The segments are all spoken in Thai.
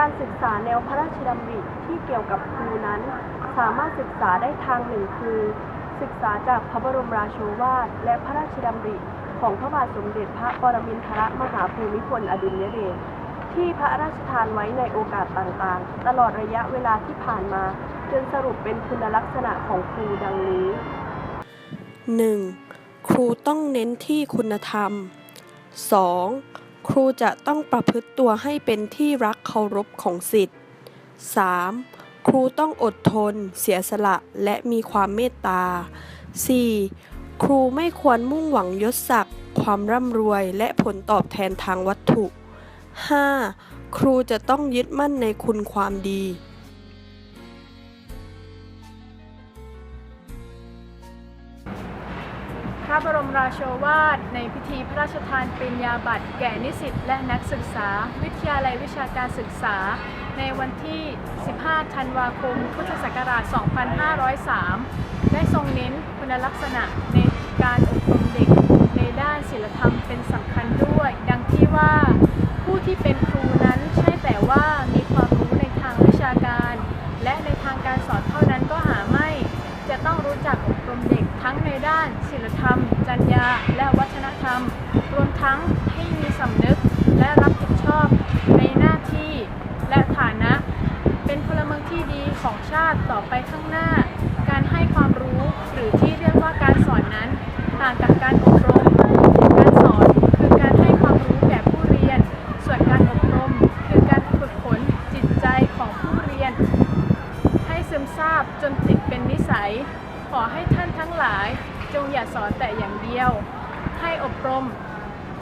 การศึกษาแนวพระราชดำริที่เกี่ยวกับครูนั้น สามารถศึกษาได้ทางหนึ่งคือ ศึกษาจากพระบรมราโชวาทและพระราชดำริของพระบาทสมเด็จพระปรมินทรมหาภูมิพลอดุลยเดชที่พระราชทานไว้ในโอกาสต่างๆ ตลอดระยะเวลาที่ผ่านมาจนสรุปเป็นคุณลักษณะของครูดังนี้ 1. ครูต้องเน้นที่คุณธรรม 2. ครูจะต้องประพฤติตัวให้เป็นที่รักเคารพของสิทธิ์ 3. ครูต้องอดทน เสียสละและมีความเมตตา 4. ครูไม่ควรมุ่งหวังยศศักดิ์ความร่ำรวยและผลตอบแทนทางวัตถุ 5. ครูจะต้องยึดมั่นในคุณความดี ระบรมราโชวาท ในพิธีพระราชทานปริญญาบัตรแก่นิสิตและนักศึกษา วิทยาลัยวิชาการศึกษา ในวันที่ 15 ธันวาคม พุทธศักราช 2503 ได้ทรงเน้นคุณลักษณะในการอบรมเด็กในด้านศิลธรรมเป็นสำคัญด้วย ดังที่ว่าผู้ที่เป็นครูนั้นใช่แต่ว่ามีความรู้ในทางวิชาการ และในทางการสอนเท่านั้นก็หาไม่ ต้องรู้จักอบรมเด็กทั้งในด้านศิลธรรม จรรยา และวัฒนธรรม รวมทั้งให้มีสำนึกและรับผิดชอบในหน้าที่และฐานะ เป็นพลเมืองที่ดีของชาติต่อไปข้างหน้า สอนแต่อย่างเดียว ให้อบรม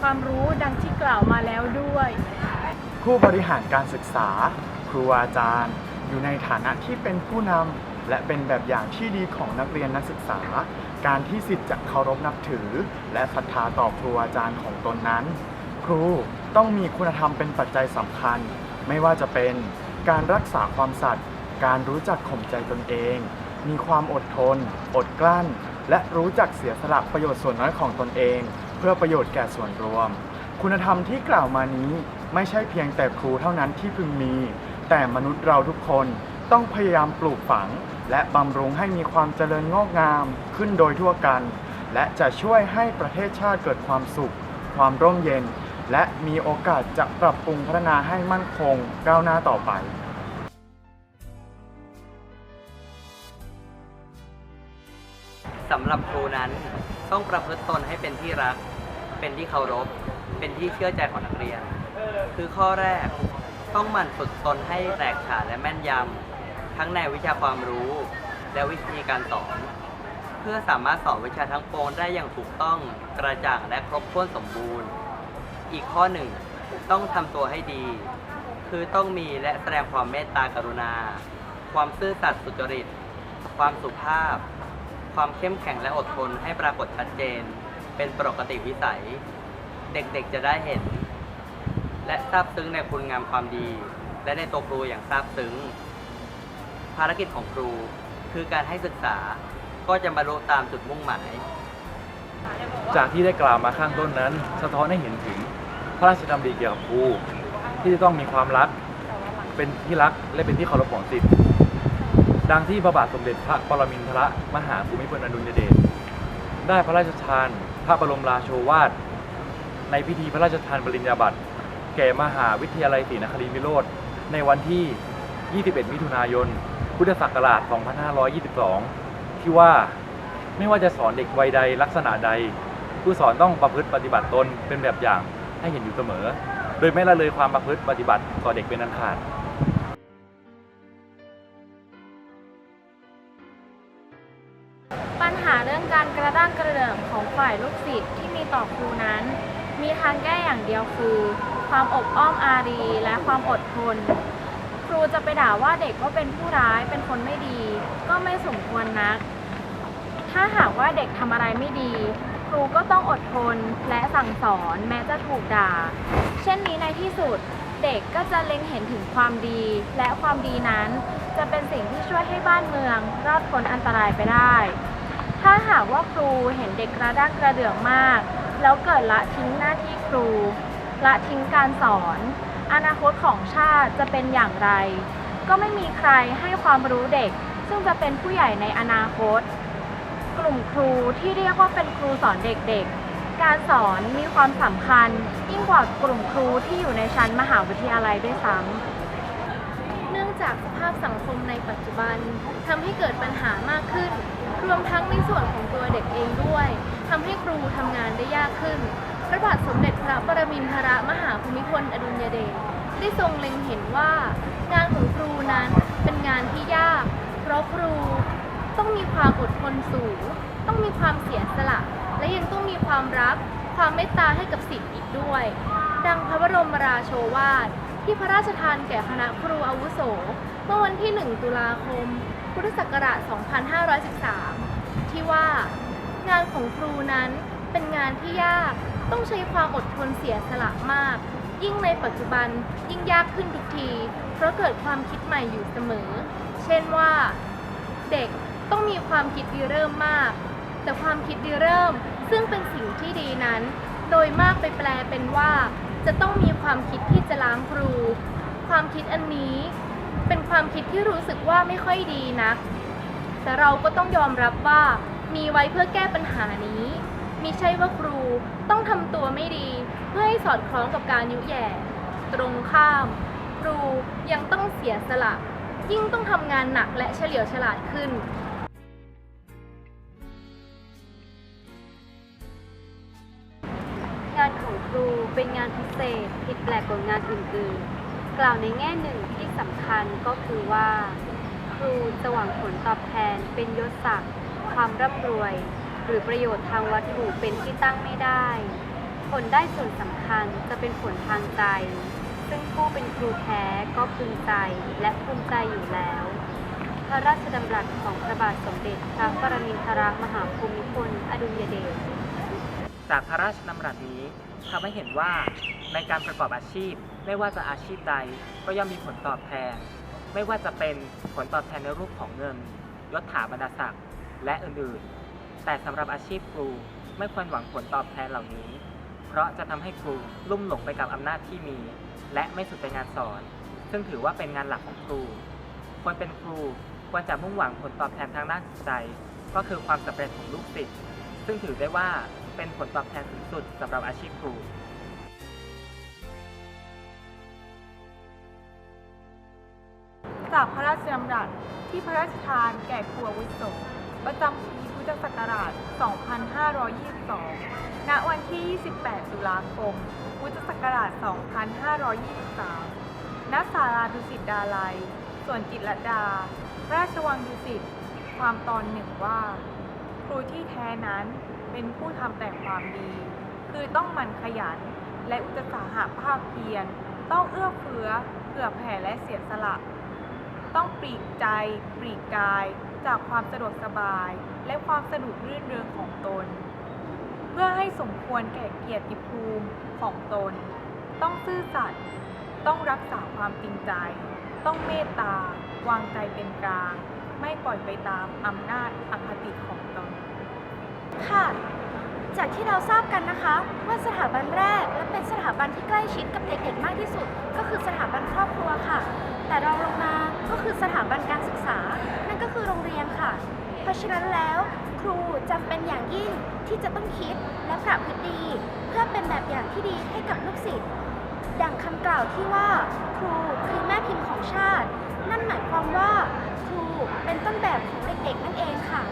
ความรู้ดังที่กล่าวมาแล้วด้วย ผู้บริหารการศึกษา ครูอาจารย์ อยู่ในฐานะที่เป็นผู้นำและเป็นแบบอย่างที่ดีของนักเรียนนักศึกษา การที่สิทธิ์จะเคารพนับถือ และศรัทธาต่อครูอาจารย์ของตนนั้น ครูต้องมีคุณธรรมเป็นปัจจัยสำคัญ ไม่ว่าจะเป็นการรักษาความสัตย์การรู้จักข่มใจตนเอง มีความอดทน อดกลั้น และรู้จักเสียสละประโยชน์ส่วนน้อยของตนเอง เพื่อประโยชน์แก่ส่วนรวม คุณธรรมที่กล่าวมานี้ไม่ใช่เพียงแต่ครูเท่านั้นที่พึงมี แต่มนุษย์เราทุกคนต้องพยายามปลูกฝัง และบำรุงให้มีความเจริญงอกงามขึ้นโดยทั่วกัน และจะช่วยให้ประเทศชาติเกิดความสุข ความร่มเย็น และมีโอกาสจะปรับปรุงพัฒนาให้มั่นคงก้าวหน้าต่อไป สำหรับครูนั้น ต้องประพฤติตนให้เป็นที่รัก เป็นที่เคารพ เป็นที่เชื่อใจของนักเรียน คือข้อแรกต้องหมั่นฝึกตนให้แตกฉานและแม่นยำทั้งในวิชาความรู้ และวิธีการสอน เพื่อสามารถสอนวิชาทั้งปวงได้อย่างถูกต้องกระจ่างและครบถ้วนสมบูรณ์ อีกข้อหนึ่งต้องทำตัวให้ดี คือต้องมีและแสดงความเมตตากรุณา ความซื่อสัตย์สุจริต ความสุภาพ ความเข้มแข็งและอดทนให้ปรากฏชัดเจน เป็นปกติวิสัย เด็กๆจะได้เห็น และซาบซึ้งในคุณงามความดี และในตัวครูอย่างซาบซึ้ง ภารกิจของครู คือการให้ศึกษาก็จะบรรลุตามจุดมุ่งหมาย จากที่ได้กล่าวมาข้างต้นนั้น สะท้อนให้เห็นถึงพระราชดำริเกี่ยวกับครูที่จะต้องมีความรัก เป็นที่รักและเป็นที่เคารพของสิทธิ์ ดังที่พระบาทสมเด็จพระปรมินทรมหาภูมิพลอดุลยเดชได้พระราชทานพระบรมราโชวาท ในพิธีพระราชทานปริญญาบัตร แก่มหาวิทยาลัยศรีนครินทรวิโรธในวันที่ 21 มิถุนายน พุทธศักราช 2522 ที่ว่าไม่ว่าจะสอนเด็กวัยใดลักษณะใด ผู้สอนต้องประพฤติปฏิบัติตนเป็นแบบอย่างให้เห็นอยู่เสมอ โดยไม่ละเลยความประพฤติปฏิบัติต่อเด็กเป็นอันขาดายลูกศิษย์ที่มีต่อครูนั้น มีทางแก้อย่างเดียวคือ ความอบอ้อมอารีและความอดทน ครูจะไปด่าว่าเด็กว่าเป็นผู้ร้ายเป็นคนไม่ดี ก็ไม่สมควรนัก ถ้าหากว่าเด็กทำอะไรไม่ดี ครูก็ต้องอดทนและสั่งสอนแม้จะถูกด่า เช่นนี้ในที่สุดเด็กก็จะเล็งเห็นถึงความดี และความดีนั้น จะเป็นสิ่งที่ช่วยให้บ้านเมืองรอดพ้นอันตรายไปได้ ถ้าหากว่าครูเห็นเด็กกระด้างกระเดื่องมาก แล้วเกิดละทิ้งหน้าที่ครู ละทิ้งการสอน อนาคตของชาติจะเป็นอย่างไร ก็ไม่มีใครให้ความรู้เด็ก ซึ่งจะเป็นผู้ใหญ่ในอนาคต กลุ่มครูที่เรียกว่าเป็นครูสอนเด็กๆ การสอนมีความสำคัญ ยิ่งกว่ากลุ่มครูที่อยู่ในชั้นมหาวิทยาลัยด้วยซ้ำเนื่องจากสภาพสังคมในปัจจุบันทำให้เกิดปัญหามากขึ้น รวมทั้งในส่วนของตัวเด็กเองด้วยทำให้ครูทำงานได้ยากขึ้น พระบาทสมเด็จพระปรมินทรมหาภูมิพลอดุลยเดชได้ทรงเล็งเห็นว่า งานของครูนั้นเป็นงานที่ยาก เพราะครูต้องมีความอดทนสูง ต้องมีความเสียสละ และยังต้องมีความรัก ความเมตตาให้กับศิษย์อีกด้วย ดังพระบรมราโชวาทที่พระราชทานแก่คณะครูอาวุโส เมื่อวันที่ 1 ตุลาคม พุทธศักราช 2513 ที่ว่า งานของครูนั้นเป็นงานที่ยากต้องใช้ความอดทนเสียสละมาก ยิ่งในปัจจุบันยิ่งยากขึ้นทุกที เพราะเกิดความคิดใหม่อยู่เสมอ เช่นว่า เด็กต้องมีความคิดดีเริ่มมาก แต่ความคิดดีเริ่ม ซึ่งเป็นสิ่งที่ดีนั้น โดยมากไปแปลเป็นว่า จะต้องมีความคิดที่จะล้างครู ความคิดอันนี้ เป็นความคิดที่รู้สึกว่าไม่ค่อยดีนัก แต่เราก็ต้องยอมรับว่ามีไว้เพื่อแก้ปัญหานี้มิใช่ว่าครูต้องทำตัวไม่ดี เพื่อให้สอดคล้องกับการยุแย่ ตรงข้าม ครูยังต้องเสียสละ ยิ่งต้องทำงานหนักและเฉลียวฉลาดขึ้นงานของครูเป็นงานพิเศษผิดแปลกกว่างานอื่นๆ กล่าวในแง่หนึ่งที่สำคัญก็คือว่า ครูจะหวังผลตอบแทน เป็นยศศักดิ์ความร่ำรวย หรือประโยชน์ทางวัตถุเป็นที่ตั้งไม่ได้ ผลได้ส่วนสำคัญจะเป็นผลทางใจ ซึ่งผู้เป็นครูแท้ก็พึงใจและภูมิใจอยู่แล้ว พระราชดำรัสของพระบาทสมเด็จพระปรมินทรมหาภูมิพลอดุลยเดชจากพระราชดำรัสนี้ทำให้เห็นว่าในการประกอบอาชีพไม่ว่าจะอาชีพใดก็ย่อมมีผลตอบแทน ไม่ว่าจะเป็น ลตอบแทนในรูปของเงินยศถาบรรดาศักดิ์และอื่นๆ แต่สำหรับอาชีพครูไม่ควรหวังผลตอบแทนเหล่านี้ เพราะจะทำให้ครูลุ่มหลงไปกับอำนาจที่มี และไม่สุดในงานสอน ซึ่งถือว่าเป็นงานหลักของครูคนเป็นครูควรจะมุ่งหวังผลตอบแทนทางด้านจิตใจ ก็คือความสำเร็จของลูกศิษย์ซึ่งถือได้ว่าเป็นผลตอบแทนสูงสุดสำหรับอาชีพครู จากพระราชดำรัสที่พระราชทานแก่ครูอาวุโสประจำปีพุทธศักราช 2522 ณ วันที่ 28 ตุลาคม พุทธศักราช 2523 ณ ศาลาดุสิตดาลัย ส่วนจิตรดา ราชวังดุสิต ความตอนหนึ่งว่า ครูที่แท้นั้นเป็นผู้ทำแต่ความดี คือต้องมันขยัน และอุตสาหะภาคเพียร ต้องเอื้อเฟื้อเผื่อแผ่และเสียสละ ต้องปลีกใจปลีกกาย จากความสะดวกสบาย และความสนุกรื่นเริงของตน เพื่อให้สมควรแก่เกียรติภูมิของตน ต้องซื่อสัตย์ต้องรักษาความจริงใจ ต้องเมตตา วางใจเป็นกลาง ไม่ปล่อยไปตามอำนาจอคติของตนค่ะ จากที่เราทราบกันนะคะ ว่าสถาบันแรก และเป็นสถาบันที่ใกล้ชิดกับเด็กๆมากที่สุด ก็คือสถาบันครอบครัวค่ะ แต่รองลงมาก็คือสถาบันการศึกษา นั่นก็คือโรงเรียนค่ะ เพราะฉะนั้นแล้วครูจำเป็นอย่างยิ่งที่จะต้องคิดและประพฤติดี เพื่อเป็นแบบอย่างที่ดีให้กับลูกศิษย์ดังคำกล่าวที่ว่า ครูคือแม่พิมพ์ของชาติ นั่นหมายความว่า ครูเป็นต้นแบบของเด็กๆนั่นเองค่ะ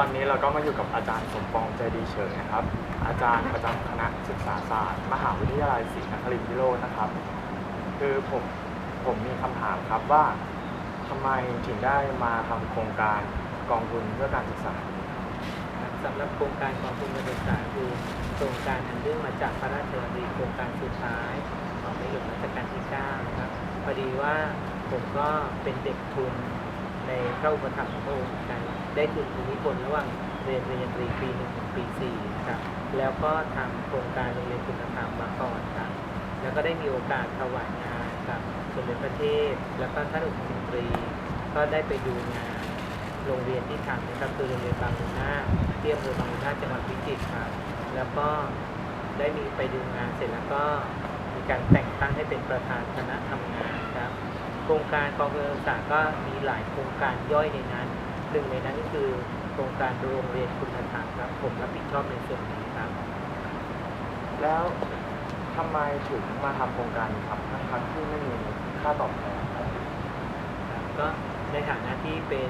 ตอนนี้เราก็มาอยู่กับอาจารย์สมปองใจดีเฉยนะครับ อาจารย์ประจำคณะศึกษาศาสตร์ มหาวิทยาลัยศรีนครินทร์วิโรจน์นะครับ คือผมผมมีคำถามครับว่าทำไมถึงได้มาทำโครงการกองทุนเพื่อการศึกษาสำหรับโครงการกองทุนการศึกษาคือโครงการอันเนื่องมาจากพระราชดำริโครงการสุดท้ายของในหลวงรัชกาลที่ 9 นะครับพอดีว่าผมก็เป็นเด็กทุน ในพระอุปถัมภ์ของพระองค์เหมือนกันได้ทุนภูมิพลระหว่างเรียนปริญญาตรีปีหนึ่งถึงปีสี่นะครับแล้วก็ทำโครงการโรงเรียนคุณธรรมมาก่อนครับแล้วก็ได้มีโอกาสถวายงานกับสมเด็จพระเทพแล้วก็ท่านอุปมนตรี ก็ได้ไปดูงานโรงเรียนที่ทำนะครับคือโรงเรียนบางมุนาที่อำเภอบางมุนาจังหวัดพิจิตรครับแล้วก็ได้มีไปดูงานเสร็จแล้วก็มีการแต่งตั้งให้เป็นประธานคณะทำงานครับ ครงการกองทุนการศึกษาก็มีหลายโครงการย่อยในนั้นหนึ่งในนั้นก็คือโครงการโรงเรียนคุณธรรมครับ ผมรับผิดชอบในส่วนนี้ครับ แล้วทำไมถึงมาทำโครงการนี้ครับทั้งๆที่ไม่มีค่าตอบแทนครับครับก็ในฐานะที่เป็น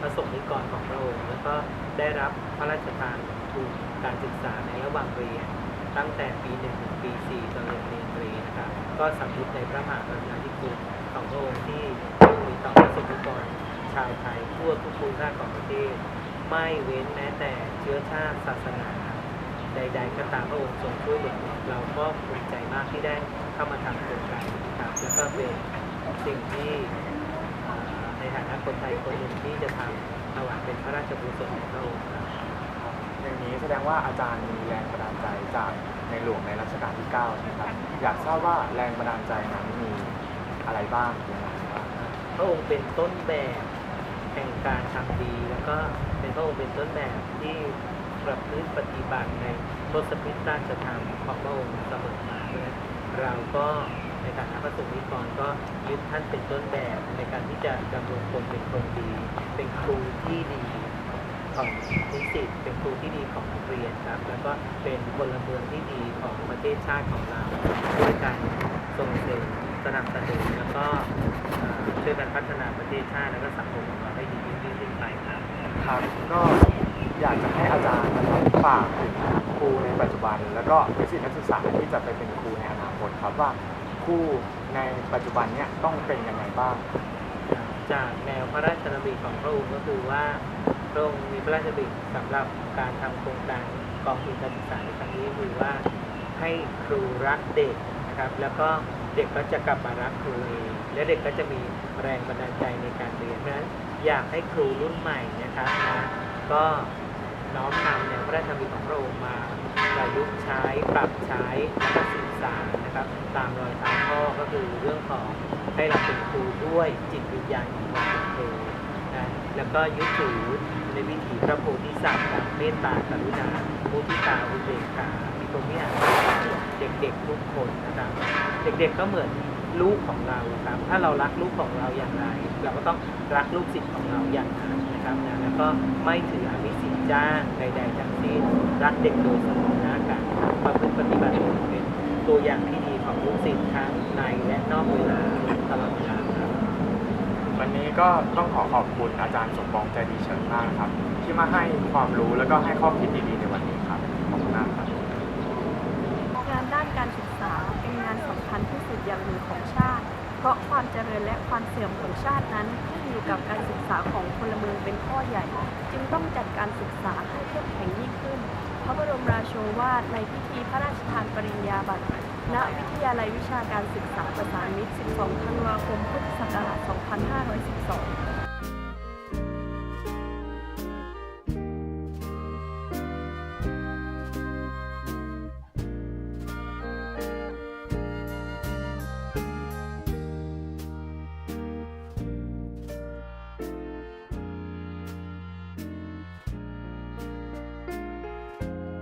พระสงฆ์นิกรของพระองค์แล้วก็ได้รับพระราชทานทุนการศึกษาในระหว่างเรียน ตั้งแต่ปี1ถึงปี4ตอนเรียนเรียนตรีนะครับก็สำนึกในพระมหากรุณาธิคุณ ของพระองค์ที่ทรงมีต่อพระสงฆ์นิกรชาวไทยทั่วทุกภูมิภาคของประเทศ ไม่เว้นแม้แต่เชื้อชาติศาสนา ใด ๆ ก็ตามพระองค์ทรงช่วยเหลือเราก็ภูมิใจมากที่ได้เข้ามาทำโครงการครับแล้วก็เป็นสิ่งที่ในฐานะคนไทยคนหนึ่งที่จะทำถวายเป็นพระราชกุศลในพระองค์ครับอย่างนี้แสดงว่าอาจารย์มีแรงบันดาลใจจากในหลวงในรัชกาลที่9ใช่ไหมครับ อยากทราบว่าแรงบันดาลใจนั้นมี อะไรบ้างยังไงบ้างพระองค์เป็นต้นแบบแห่งการทำดี แล้วก็เป็นพระองค์เป็นต้นแบบที่ประพฤติปฏิบัติในทศพิธราชธรรมของพระองค์เสมอมาเราะฉะนั้นเราก็ในฐานะพระสงฆ์นิกรก็ยึดท่านเป็นต้นแบบในการที่จะดำรงตนเป็นคนดี เป็นครูที่ดีของนิสิตเป็นครูที่ดีของนักเรียนครับ แล้วก็เป็นพลเมืองที่ดีของประเทศชาติของเราด้วยการส่งเสริม สนับสนุนแล้วก็เอ่อช่วยกันพัฒนาประเทศชาติแล้วก็สังคมของเราให้ดียิ่งยิ่งขึ้นไปครับครับก็อยากจะให้อาจารย์นะครับฝากถึงครูในปัจจุบัน แล้วก็นิสิตนักศึกษาที่จะไปเป็นครูในอนาคตครับว่าครูในปัจจุบันเนี่ยต้องเป็นยังไงบ้าง จากแนวพระราชดำริของพระองค์ก็คือว่าพระองค์มีพระราชดำริสำหรับการทำโครงการกองทุนการศึกษาในครั้งนี้คือว่าให้ครูรักเด็กนะครับแล้วก็ เด็กก็จะกลับมารักครูเองและเด็กก็จะมีแรงบันดาลใจในการเรียนเพราะฉะนั้นอยากให้ครูรุ่นใหม่นะครับนะก็น้อมนำแนวพระราชดำริของพระองค์มาประยุกต์ใช้ปรับใช้แล้วก็สื่อสารนะครับ ตามรอยตามพ่อก็คือเรื่องของให้เราเป็นครูด้วยจิตวิญญาณของความเป็นครูนะแล้วก็ยึดถือในวิถีพระโพธิสัตว์แบบเมตตากรุณามุทิตาอุเบกขามีตรงนี้อะ เด็กๆทุกคนนะครับเด็กๆก็เหมือนลูกของเราครับ ถ้าเรารักลูกของเราอย่างไร เราก็ต้องรักลูกศิษย์ของเราอย่างนั้นนะครับนะแล้วก็ไม่ถืออมิสิทธิ์จ้างใด ๆทั้งสิ้นรักเด็กโดยสมน้ากันประพฤติปฏิบัติเป็นตัวอย่างที่ดีของลูกศิษย์ทั้งในและนอกเวลาตลอดเวลาครับ วันนี้ก็ต้องขอขอบคุณอาจารย์สมปองใจดีเฉินมากนะครับ ที่มาให้ความรู้แล้วก็ให้ข้อคิดดีๆในวันนี้ครับขอบคุณมากครับ งานด้าน การศึกษาเป็นงานสำคัญที่สุดอย่างหนึ่งของชาติ เพราะความเจริญและความเสื่อมของชาตินั้นขึ้นอยู่กับการศึกษาของพลเมืองเป็นข้อใหญ่ จึงต้องจัดการศึกษาให้เข้มแข็งยิ่งขึ้น พระบรมราโชวาทในพิธีพระราชทานปริญญาบัตรณวิทยาลัยวิชาการศึกษาประสานมิตร 12 ธันวาคม พุทธศักราช 2512